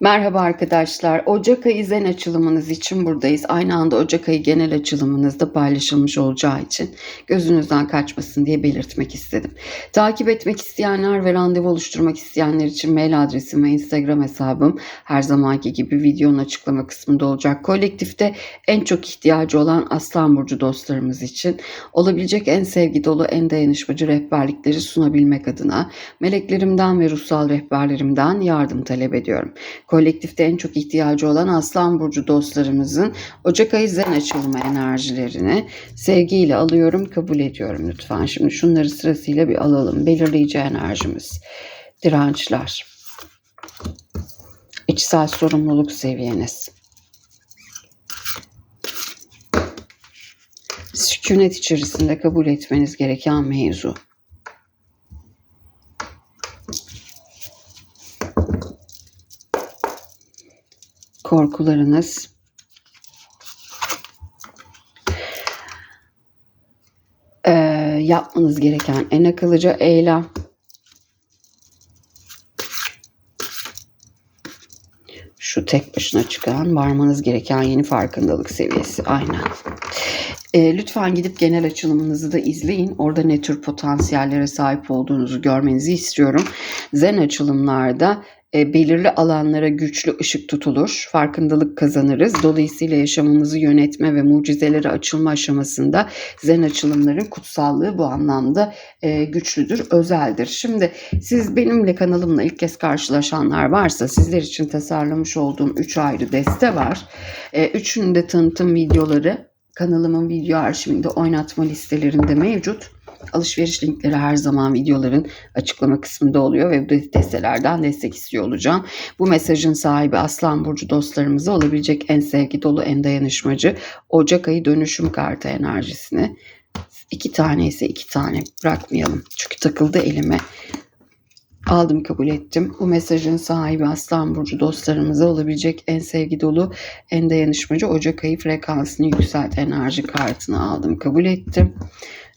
Merhaba arkadaşlar. Ocak ayı zen açılımınız için buradayız. Aynı anda Ocak ayı genel açılımınızda paylaşılmış olacağı için gözünüzden kaçmasın diye belirtmek istedim. Takip etmek isteyenler ve randevu oluşturmak isteyenler için mail adresim ve Instagram hesabım her zamanki gibi videonun açıklama kısmında olacak. Kolektifte en çok ihtiyacı olan Aslan Burcu dostlarımız için olabilecek en sevgi dolu, en dayanışmacı rehberlikleri sunabilmek adına meleklerimden ve ruhsal rehberlerimden yardım talep ediyorum. Kolektifte en çok ihtiyacı olan Aslan Burcu dostlarımızın Ocak ayı zen açılımı enerjilerini sevgiyle alıyorum, kabul ediyorum lütfen. Şimdi şunları sırasıyla bir alalım. Belirleyici enerjimiz. Dirençler. İçsel sorumluluk seviyeniz. Sükunet içerisinde kabul etmeniz gereken mevzu. Korkularınız, ee, yapmanız gereken en akıllıca eylem, şu tek başına çıkan varmanız gereken yeni farkındalık seviyesi aynen. E, lütfen gidip genel açılımınızı da izleyin. Orada ne tür potansiyellere sahip olduğunuzu görmenizi istiyorum. Zen açılımlarda e, belirli alanlara güçlü ışık tutulur, farkındalık kazanırız. Dolayısıyla yaşamımızı yönetme ve mucizelere açılma aşamasında zen açılımların kutsallığı bu anlamda e, güçlüdür, özeldir. Şimdi siz benimle kanalımla ilk kez karşılaşanlar varsa sizler için tasarlamış olduğum 3 ayrı deste var. E, üçünün de tanıtım videoları kanalımın video arşivinde oynatma listelerinde mevcut. Alışveriş linkleri her zaman videoların açıklama kısmında oluyor ve bu destelerden destek istiyor olacağım. Bu mesajın sahibi Aslan Burcu dostlarımıza olabilecek en sevgi dolu, en dayanışmacı Ocak ayı dönüşüm kartı enerjisini iki tane ise iki tane bırakmayalım. Çünkü takıldı elime. Aldım kabul ettim. Bu mesajın sahibi Aslan Burcu dostlarımıza olabilecek en sevgi dolu, en dayanışmacı Ocak ayı frekansını yükselt enerji kartını aldım kabul ettim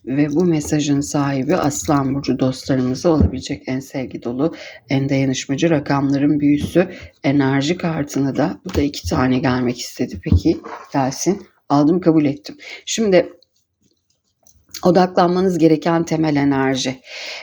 ve bu mesajın sahibi Aslan Burcu dostlarımıza olabilecek en sevgi dolu, en dayanışmacı rakamların büyüsü enerji kartını da bu da iki tane gelmek istedi. Peki gelsin. Aldım kabul ettim. Şimdi odaklanmanız gereken temel enerji.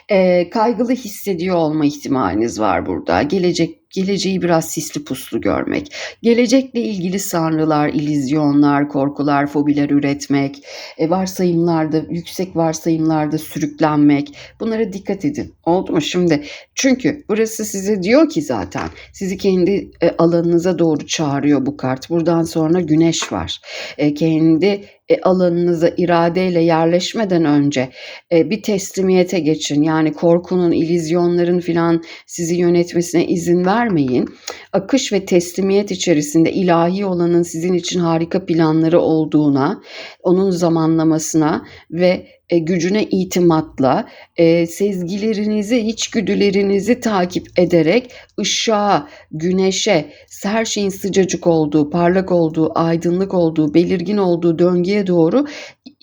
E, kaygılı hissediyor olma ihtimaliniz var burada. Gelecek geleceği biraz sisli puslu görmek, gelecekle ilgili sanrılar, ilizyonlar, korkular, fobiler üretmek, e, varsayımlarda, yüksek varsayımlarda sürüklenmek bunlara dikkat edin. Oldu mu şimdi? Çünkü burası size diyor ki zaten sizi kendi e, alanınıza doğru çağırıyor bu kart. Buradan sonra güneş var. E, kendi e, alanınıza iradeyle yerleşmeden önce e, bir teslimiyete geçin. Yani korkunun, ilizyonların filan sizi yönetmesine izin ver vermeyin. Akış ve teslimiyet içerisinde ilahi olanın sizin için harika planları olduğuna, onun zamanlamasına ve e, gücüne itimatla e, sezgilerinizi, içgüdülerinizi takip ederek ışığa, güneşe, her şeyin sıcacık olduğu, parlak olduğu, aydınlık olduğu, belirgin olduğu döngüye doğru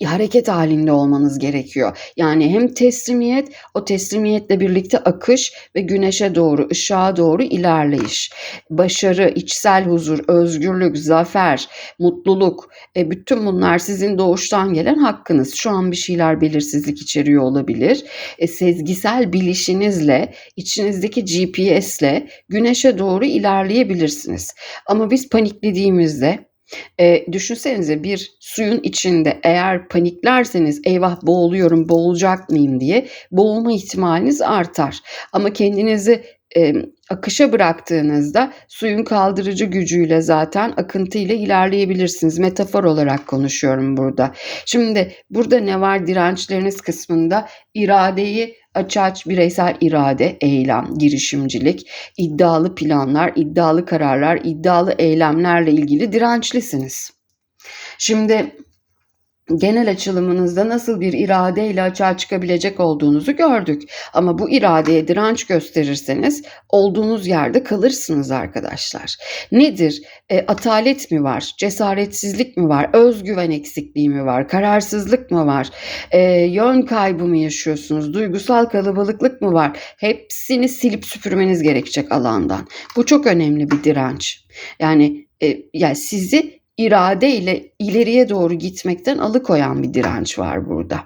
hareket halinde olmanız gerekiyor. Yani hem teslimiyet, o teslimiyetle birlikte akış ve güneşe doğru, ışığa doğru ilerleyiş. Başarı, içsel huzur, özgürlük, zafer, mutluluk, e, bütün bunlar sizin doğuştan gelen hakkınız. Şu an bir şeyler belirsizlik içeriyor olabilir. E, sezgisel bilişinizle, içinizdeki GPS'le güneşe doğru ilerleyebilirsiniz. Ama biz paniklediğimizde e, düşünsenize bir suyun içinde eğer paniklerseniz eyvah boğuluyorum boğulacak mıyım diye boğulma ihtimaliniz artar. Ama kendinizi e, akışa bıraktığınızda suyun kaldırıcı gücüyle zaten akıntı ile ilerleyebilirsiniz. Metafor olarak konuşuyorum burada. Şimdi burada ne var dirençleriniz kısmında iradeyi aç aç bireysel irade, eylem, girişimcilik, iddialı planlar, iddialı kararlar, iddialı eylemlerle ilgili dirençlisiniz. Şimdi genel açılımınızda nasıl bir iradeyle açığa çıkabilecek olduğunuzu gördük. Ama bu iradeye direnç gösterirseniz olduğunuz yerde kalırsınız arkadaşlar. Nedir? E, atalet mi var? Cesaretsizlik mi var? Özgüven eksikliği mi var? Kararsızlık mı var? E, yön kaybı mı yaşıyorsunuz? Duygusal kalabalıklık mı var? Hepsini silip süpürmeniz gerekecek alandan. Bu çok önemli bir direnç. Yani e, yani sizi irade ile ileriye doğru gitmekten alıkoyan bir direnç var burada.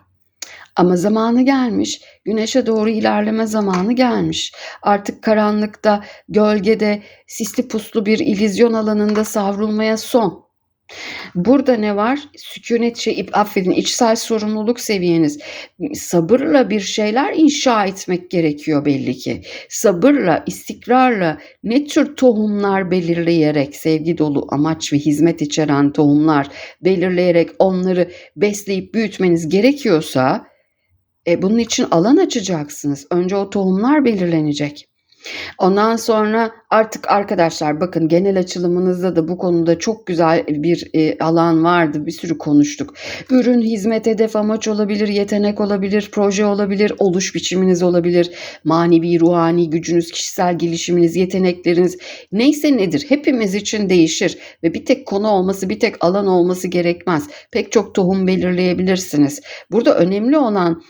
Ama zamanı gelmiş, güneşe doğru ilerleme zamanı gelmiş. Artık karanlıkta, gölgede, sisli puslu bir ilizyon alanında savrulmaya son. Burada ne var? Sükunet şey, affedin içsel sorumluluk seviyeniz. Sabırla bir şeyler inşa etmek gerekiyor belli ki. Sabırla, istikrarla ne tür tohumlar belirleyerek, sevgi dolu amaç ve hizmet içeren tohumlar belirleyerek onları besleyip büyütmeniz gerekiyorsa e, bunun için alan açacaksınız. Önce o tohumlar belirlenecek. Ondan sonra artık arkadaşlar bakın genel açılımınızda da bu konuda çok güzel bir e, alan vardı. Bir sürü konuştuk. Ürün, hizmet, hedef, amaç olabilir, yetenek olabilir, proje olabilir, oluş biçiminiz olabilir, manevi, ruhani gücünüz, kişisel gelişiminiz, yetenekleriniz neyse nedir hepimiz için değişir ve bir tek konu olması, bir tek alan olması gerekmez. Pek çok tohum belirleyebilirsiniz. Burada önemli olan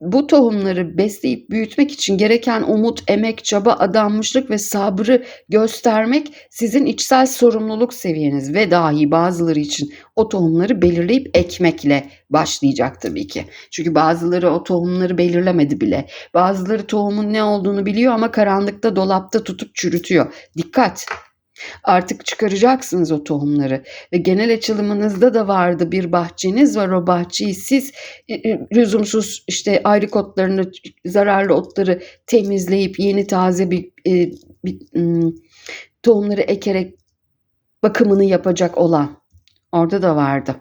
bu tohumları besleyip büyütmek için gereken umut, emek, çaba, adanmışlık ve sabrı göstermek sizin içsel sorumluluk seviyeniz ve dahi bazıları için o tohumları belirleyip ekmekle başlayacak tabii ki. Çünkü bazıları o tohumları belirlemedi bile. Bazıları tohumun ne olduğunu biliyor ama karanlıkta dolapta tutup çürütüyor. Dikkat! Artık çıkaracaksınız o tohumları ve genel açılımınızda da vardı bir bahçeniz var o bahçeyi siz e, e, lüzumsuz işte ayrık otlarını zararlı otları temizleyip yeni taze bir, e, bir tohumları ekerek bakımını yapacak olan orada da vardı.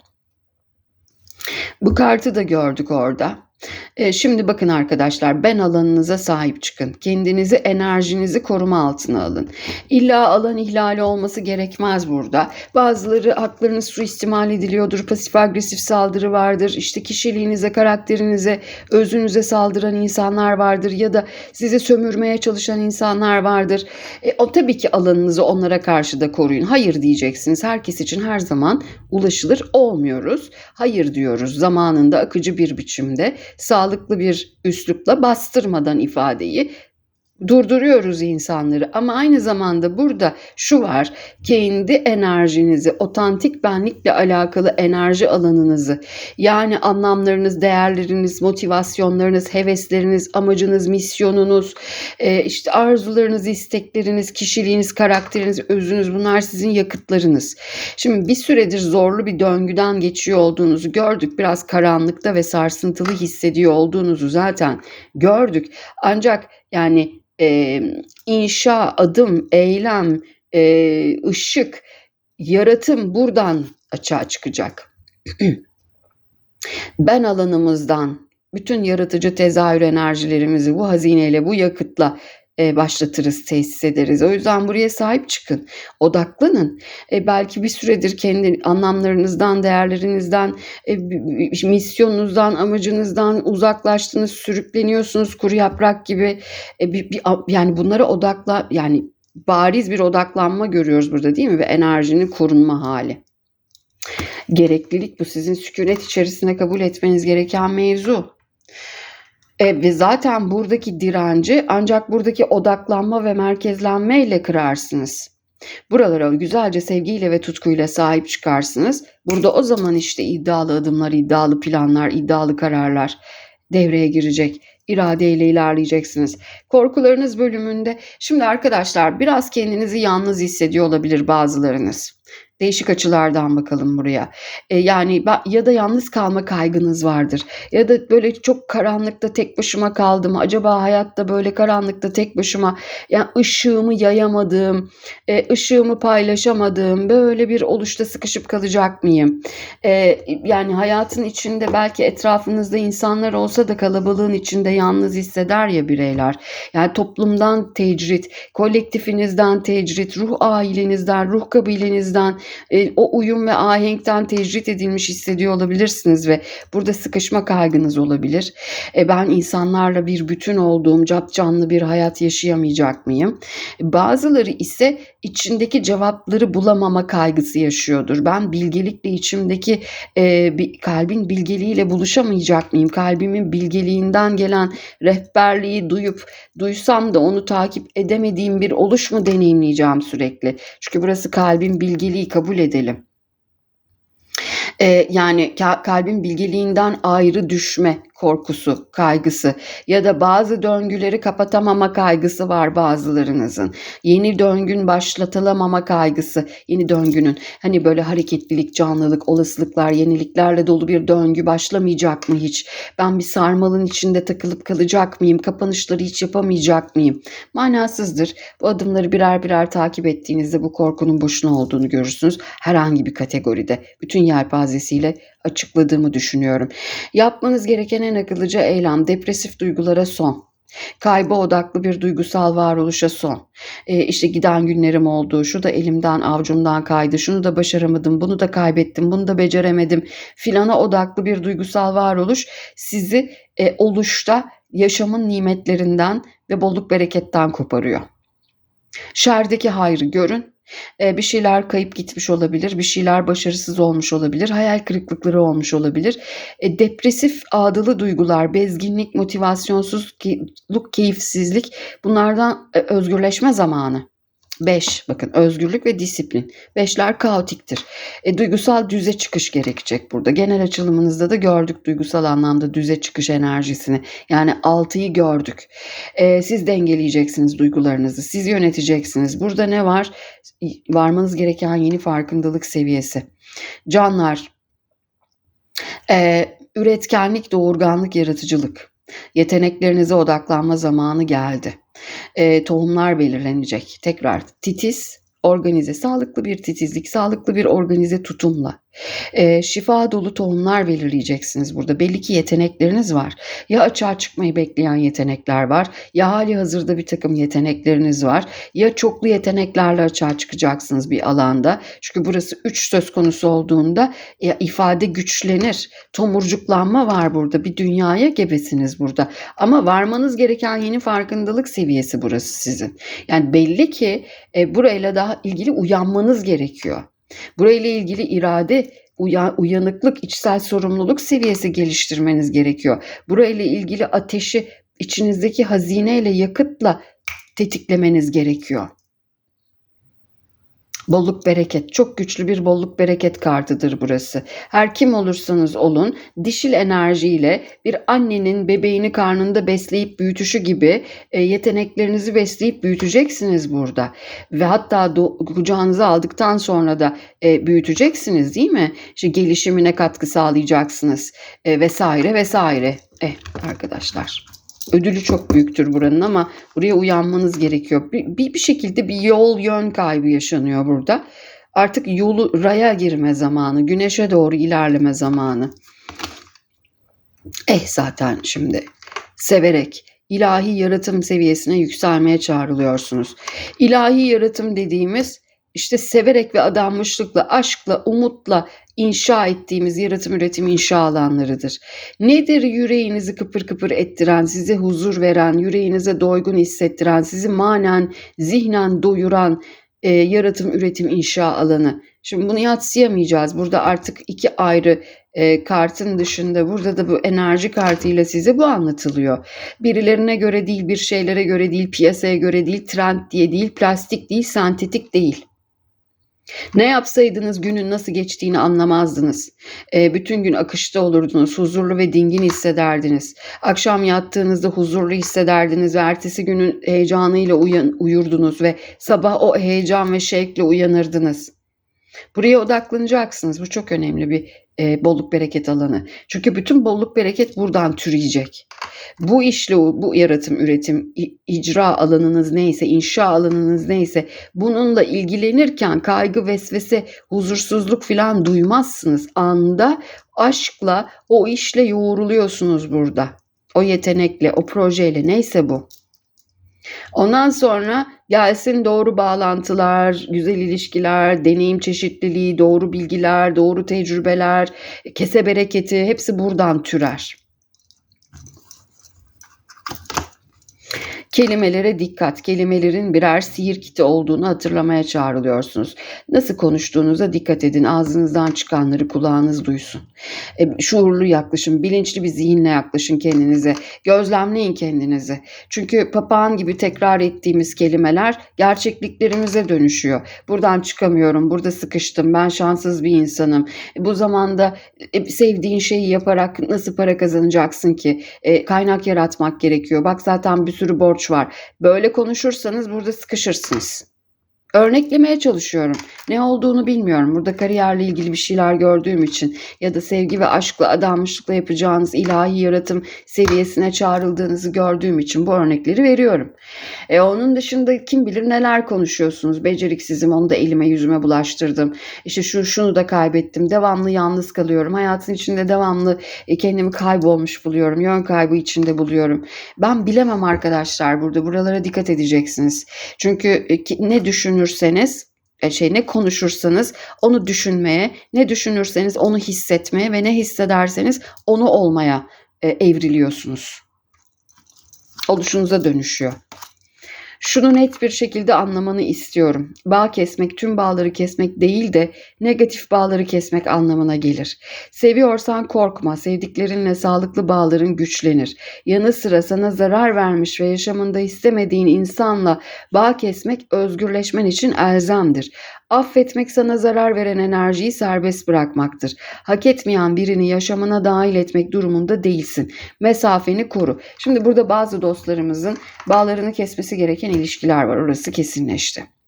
Bu kartı da gördük orada. E, şimdi bakın arkadaşlar ben alanınıza sahip çıkın. Kendinizi enerjinizi koruma altına alın. İlla alan ihlali olması gerekmez burada. Bazıları haklarınız suistimal ediliyordur. Pasif agresif saldırı vardır. İşte kişiliğinize, karakterinize, özünüze saldıran insanlar vardır. Ya da sizi sömürmeye çalışan insanlar vardır. E, o tabii ki alanınızı onlara karşı da koruyun. Hayır diyeceksiniz. Herkes için her zaman ulaşılır olmuyoruz. Hayır diyoruz zamanında akıcı bir biçimde sağlıklı bir üslupla bastırmadan ifadeyi durduruyoruz insanları. Ama aynı zamanda burada şu var. Kendi enerjinizi otantik benlikle alakalı enerji alanınızı yani anlamlarınız değerleriniz motivasyonlarınız hevesleriniz amacınız misyonunuz e, işte arzularınız istekleriniz kişiliğiniz karakteriniz özünüz bunlar sizin yakıtlarınız. Şimdi bir süredir zorlu bir döngüden geçiyor olduğunuzu gördük. Biraz karanlıkta ve sarsıntılı hissediyor olduğunuzu zaten gördük. Ancak yani e, inşa, adım, eylem, e, ışık, yaratım buradan açığa çıkacak. ben alanımızdan bütün yaratıcı tezahür enerjilerimizi bu hazineyle, bu yakıtla başlatırız, tesis ederiz. O yüzden buraya sahip çıkın. Odaklanın. E, belki bir süredir kendi anlamlarınızdan, değerlerinizden, e, misyonunuzdan, amacınızdan uzaklaştınız, sürükleniyorsunuz kuru yaprak gibi. E, yani bunlara odakla yani bariz bir odaklanma görüyoruz burada değil mi? Ve enerjinin korunma hali. Gereklilik bu sizin sükunet içerisinde kabul etmeniz gereken mevzu. E, ve zaten buradaki direnci ancak buradaki odaklanma ve merkezlenme ile kırarsınız. Buralara güzelce sevgiyle ve tutkuyla sahip çıkarsınız. Burada o zaman işte iddialı adımlar, iddialı planlar, iddialı kararlar devreye girecek. İradeyle ilerleyeceksiniz. Korkularınız bölümünde şimdi arkadaşlar biraz kendinizi yalnız hissediyor olabilir bazılarınız. Değişik açılardan bakalım buraya. E, yani ya da yalnız kalma kaygınız vardır. Ya da böyle çok karanlıkta tek başıma kaldım. Acaba hayatta böyle karanlıkta tek başıma yani ışığımı yayamadığım, e, ışığımı paylaşamadığım böyle bir oluşta sıkışıp kalacak mıyım? E, yani hayatın içinde belki etrafınızda insanlar olsa da kalabalığın içinde yalnız hisseder ya bireyler. Yani toplumdan tecrit, kolektifinizden tecrit, ruh ailenizden, ruh kabilenizden E, o uyum ve ahenkten tecrit edilmiş hissediyor olabilirsiniz ve burada sıkışma kaygınız olabilir. E, ben insanlarla bir bütün olduğum cap canlı bir hayat yaşayamayacak mıyım? Bazıları ise içindeki cevapları bulamama kaygısı yaşıyordur. Ben bilgelikle içimdeki e, bir, kalbin bilgeliğiyle buluşamayacak mıyım? Kalbimin bilgeliğinden gelen rehberliği duyup duysam da onu takip edemediğim bir oluş mu deneyimleyeceğim sürekli? Çünkü burası kalbin bilgeliği kabul edelim. Ee, yani kalbin bilgeliğinden ayrı düşme korkusu, kaygısı ya da bazı döngüleri kapatamama kaygısı var bazılarınızın. Yeni döngün başlatılamama kaygısı, yeni döngünün hani böyle hareketlilik, canlılık, olasılıklar, yeniliklerle dolu bir döngü başlamayacak mı hiç? Ben bir sarmalın içinde takılıp kalacak mıyım? Kapanışları hiç yapamayacak mıyım? Manasızdır. Bu adımları birer birer takip ettiğinizde bu korkunun boşuna olduğunu görürsünüz. Herhangi bir kategoride. Bütün yelpazesiyle açıkladığımı düşünüyorum. Yapmanız gereken en akıllıca eylem depresif duygulara son. Kayba odaklı bir duygusal varoluşa son. E, işte giden günlerim oldu, şu da elimden avcumdan kaydı, şunu da başaramadım, bunu da kaybettim, bunu da beceremedim filana odaklı bir duygusal varoluş sizi e, oluşta yaşamın nimetlerinden ve bolluk bereketten koparıyor. Şerdeki hayrı görün, bir şeyler kayıp gitmiş olabilir, bir şeyler başarısız olmuş olabilir, hayal kırıklıkları olmuş olabilir. depresif ağdalı duygular, bezginlik, motivasyonsuzluk, keyifsizlik bunlardan özgürleşme zamanı. 5 bakın özgürlük ve disiplin. Beşler kaotiktir. E, duygusal düze çıkış gerekecek burada. Genel açılımınızda da gördük duygusal anlamda düze çıkış enerjisini. Yani altıyı gördük. E, siz dengeleyeceksiniz duygularınızı. Siz yöneteceksiniz. Burada ne var? Varmanız gereken yeni farkındalık seviyesi. Canlar, e, üretkenlik, doğurganlık, yaratıcılık. Yeteneklerinize odaklanma zamanı geldi e, tohumlar belirlenecek. Tekrar titiz, organize, sağlıklı bir titizlik, sağlıklı bir organize tutumla e, şifa dolu tohumlar belirleyeceksiniz burada. Belli ki yetenekleriniz var. Ya açığa çıkmayı bekleyen yetenekler var ya hali hazırda bir takım yetenekleriniz var. Ya çoklu yeteneklerle açığa çıkacaksınız bir alanda. Çünkü burası üç söz konusu olduğunda ya ifade güçlenir. Tomurcuklanma var burada. Bir dünyaya gebesiniz burada. Ama varmanız gereken yeni farkındalık seviyesi burası sizin. Yani belli ki e, burayla daha ilgili uyanmanız gerekiyor. Burayla ilgili irade, uyanıklık, içsel sorumluluk seviyesi geliştirmeniz gerekiyor. Burayla ilgili ateşi içinizdeki hazineyle, yakıtla tetiklemeniz gerekiyor. Bolluk bereket. Çok güçlü bir bolluk bereket kartıdır burası. Her kim olursanız olun dişil enerjiyle bir annenin bebeğini karnında besleyip büyütüşü gibi e, yeteneklerinizi besleyip büyüteceksiniz burada. Ve hatta kucağınıza aldıktan sonra da e, büyüteceksiniz değil mi? İşte gelişimine katkı sağlayacaksınız e, vesaire vesaire. Eh arkadaşlar. Ödülü çok büyüktür buranın ama buraya uyanmanız gerekiyor. Bir, bir, bir şekilde bir yol yön kaybı yaşanıyor burada. Artık yolu raya girme zamanı, güneşe doğru ilerleme zamanı. Eh zaten şimdi severek ilahi yaratım seviyesine yükselmeye çağrılıyorsunuz. İlahi yaratım dediğimiz işte severek ve adanmışlıkla, aşkla, umutla inşa ettiğimiz yaratım üretim inşa alanlarıdır. Nedir yüreğinizi kıpır kıpır ettiren, size huzur veren, yüreğinize doygun hissettiren, sizi manen, zihnen doyuran e, yaratım üretim inşa alanı? Şimdi bunu yatsıyamayacağız. Burada artık iki ayrı e, kartın dışında burada da bu enerji kartıyla size bu anlatılıyor. Birilerine göre değil, bir şeylere göre değil, piyasaya göre değil, trend diye değil, plastik değil, sentetik değil. Ne yapsaydınız günün nasıl geçtiğini anlamazdınız. E, bütün gün akışta olurdunuz, huzurlu ve dingin hissederdiniz. Akşam yattığınızda huzurlu hissederdiniz ve ertesi günün heyecanıyla uyan, uyurdunuz ve sabah o heyecan ve şevkle uyanırdınız. Buraya odaklanacaksınız. Bu çok önemli bir e, bolluk bereket alanı. Çünkü bütün bolluk bereket buradan türeyecek. Bu işle bu yaratım, üretim, icra alanınız neyse, inşa alanınız neyse bununla ilgilenirken kaygı, vesvese, huzursuzluk filan duymazsınız. Anda aşkla o işle yoğruluyorsunuz burada. O yetenekle, o projeyle neyse bu. Ondan sonra Gelsin doğru bağlantılar, güzel ilişkiler, deneyim çeşitliliği, doğru bilgiler, doğru tecrübeler, kese bereketi hepsi buradan türer. Kelimelere dikkat. Kelimelerin birer sihir kiti olduğunu hatırlamaya çağrılıyorsunuz. Nasıl konuştuğunuza dikkat edin. Ağzınızdan çıkanları kulağınız duysun. E, şuurlu yaklaşın, bilinçli bir zihinle yaklaşın kendinize. Gözlemleyin kendinizi. Çünkü papağan gibi tekrar ettiğimiz kelimeler gerçekliklerimize dönüşüyor. Buradan çıkamıyorum, burada sıkıştım, ben şanssız bir insanım. E, bu zamanda e, sevdiğin şeyi yaparak nasıl para kazanacaksın ki? E, kaynak yaratmak gerekiyor. Bak zaten bir sürü borç var. Böyle konuşursanız burada sıkışırsınız. Örneklemeye çalışıyorum. Ne olduğunu bilmiyorum. Burada kariyerle ilgili bir şeyler gördüğüm için ya da sevgi ve aşkla, adanmışlıkla yapacağınız ilahi yaratım seviyesine çağrıldığınızı gördüğüm için bu örnekleri veriyorum. E, onun dışında kim bilir neler konuşuyorsunuz. Beceriksizim onu da elime yüzüme bulaştırdım. İşte şu şunu da kaybettim. Devamlı yalnız kalıyorum. Hayatın içinde devamlı e, kendimi kaybolmuş buluyorum. Yön kaybı içinde buluyorum. Ben bilemem arkadaşlar burada. Buralara dikkat edeceksiniz. Çünkü e, ne düşün düşünürseniz e, şey ne konuşursanız onu düşünmeye, ne düşünürseniz onu hissetmeye ve ne hissederseniz onu olmaya e, evriliyorsunuz. Oluşunuza dönüşüyor. Şunu net bir şekilde anlamanı istiyorum. Bağ kesmek tüm bağları kesmek değil de negatif bağları kesmek anlamına gelir. Seviyorsan korkma, sevdiklerinle sağlıklı bağların güçlenir. Yanı sıra sana zarar vermiş ve yaşamında istemediğin insanla bağ kesmek özgürleşmen için elzemdir. Affetmek sana zarar veren enerjiyi serbest bırakmaktır. Hak etmeyen birini yaşamına dahil etmek durumunda değilsin. Mesafeni koru. Şimdi burada bazı dostlarımızın bağlarını kesmesi gereken ilişkiler var. Orası kesinleşti.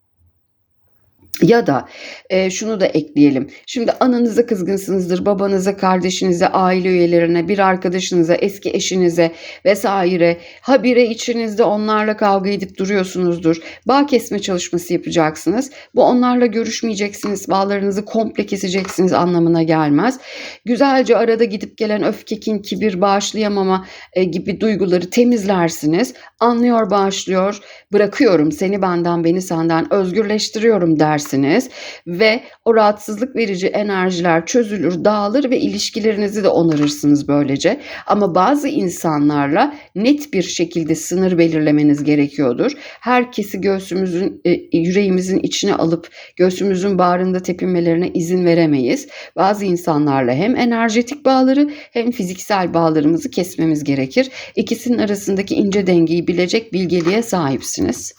Ya da e, şunu da ekleyelim. Şimdi ananıza kızgınsınızdır, babanıza, kardeşinize, aile üyelerine, bir arkadaşınıza, eski eşinize vesaire. Habire içinizde onlarla kavga edip duruyorsunuzdur. Bağ kesme çalışması yapacaksınız. Bu onlarla görüşmeyeceksiniz, bağlarınızı komple keseceksiniz anlamına gelmez. Güzelce arada gidip gelen öfke, kin, kibir, bağışlayamama e, gibi duyguları temizlersiniz. Anlıyor, bağışlıyor, bırakıyorum seni benden, beni senden özgürleştiriyorum dersiniz ve o rahatsızlık verici enerjiler çözülür, dağılır ve ilişkilerinizi de onarırsınız böylece. Ama bazı insanlarla net bir şekilde sınır belirlemeniz gerekiyordur. Herkesi göğsümüzün, e, yüreğimizin içine alıp göğsümüzün bağrında tepinmelerine izin veremeyiz. Bazı insanlarla hem enerjetik bağları hem fiziksel bağlarımızı kesmemiz gerekir. İkisinin arasındaki ince dengeyi bilecek bilgeliğe sahipsiniz.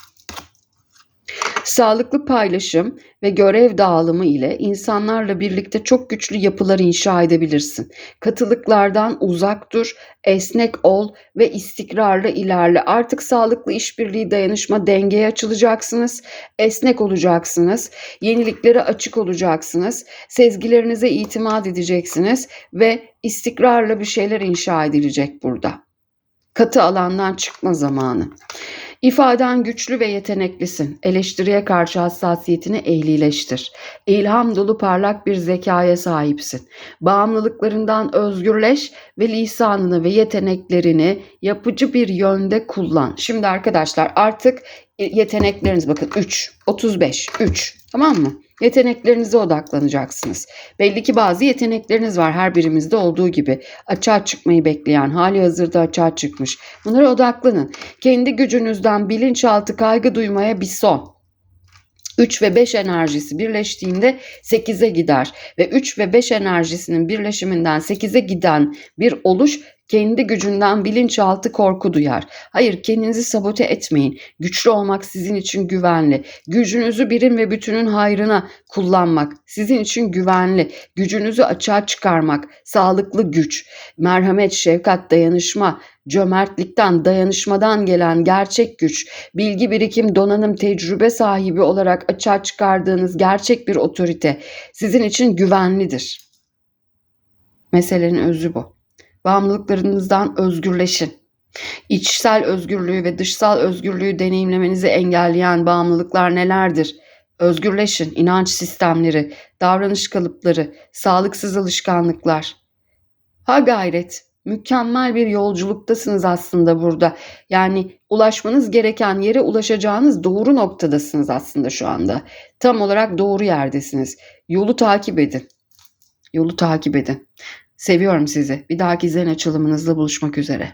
Sağlıklı paylaşım ve görev dağılımı ile insanlarla birlikte çok güçlü yapılar inşa edebilirsin. Katılıklardan uzak dur, esnek ol ve istikrarlı ilerle. Artık sağlıklı işbirliği, dayanışma, dengeye açılacaksınız. Esnek olacaksınız. Yeniliklere açık olacaksınız. Sezgilerinize itimat edeceksiniz ve istikrarla bir şeyler inşa edilecek burada. Katı alandan çıkma zamanı. İfaden güçlü ve yeteneklisin. Eleştiriye karşı hassasiyetini ehlileştir. İlham dolu parlak bir zekaya sahipsin. Bağımlılıklarından özgürleş ve lisanını ve yeteneklerini yapıcı bir yönde kullan. Şimdi arkadaşlar artık yetenekleriniz bakın 3, 35, 3 tamam mı? Yeteneklerinize odaklanacaksınız. Belli ki bazı yetenekleriniz var her birimizde olduğu gibi. Açığa çıkmayı bekleyen, hali hazırda açığa çıkmış. Bunlara odaklanın. Kendi gücünüzden bilinçaltı kaygı duymaya bir son. 3 ve 5 enerjisi birleştiğinde 8'e gider ve 3 ve 5 enerjisinin birleşiminden 8'e giden bir oluş kendi gücünden bilinçaltı korku duyar. Hayır kendinizi sabote etmeyin. Güçlü olmak sizin için güvenli. Gücünüzü birim ve bütünün hayrına kullanmak sizin için güvenli. Gücünüzü açığa çıkarmak, sağlıklı güç, merhamet, şefkat, dayanışma, cömertlikten, dayanışmadan gelen gerçek güç, bilgi birikim, donanım, tecrübe sahibi olarak açığa çıkardığınız gerçek bir otorite sizin için güvenlidir. Meselenin özü bu. Bağımlılıklarınızdan özgürleşin. İçsel özgürlüğü ve dışsal özgürlüğü deneyimlemenizi engelleyen bağımlılıklar nelerdir? Özgürleşin, inanç sistemleri, davranış kalıpları, sağlıksız alışkanlıklar. Ha gayret, Mükemmel bir yolculuktasınız aslında burada. Yani ulaşmanız gereken yere ulaşacağınız doğru noktadasınız aslında şu anda. Tam olarak doğru yerdesiniz. Yolu takip edin. Yolu takip edin. Seviyorum sizi. Bir dahaki zen açılımınızda buluşmak üzere.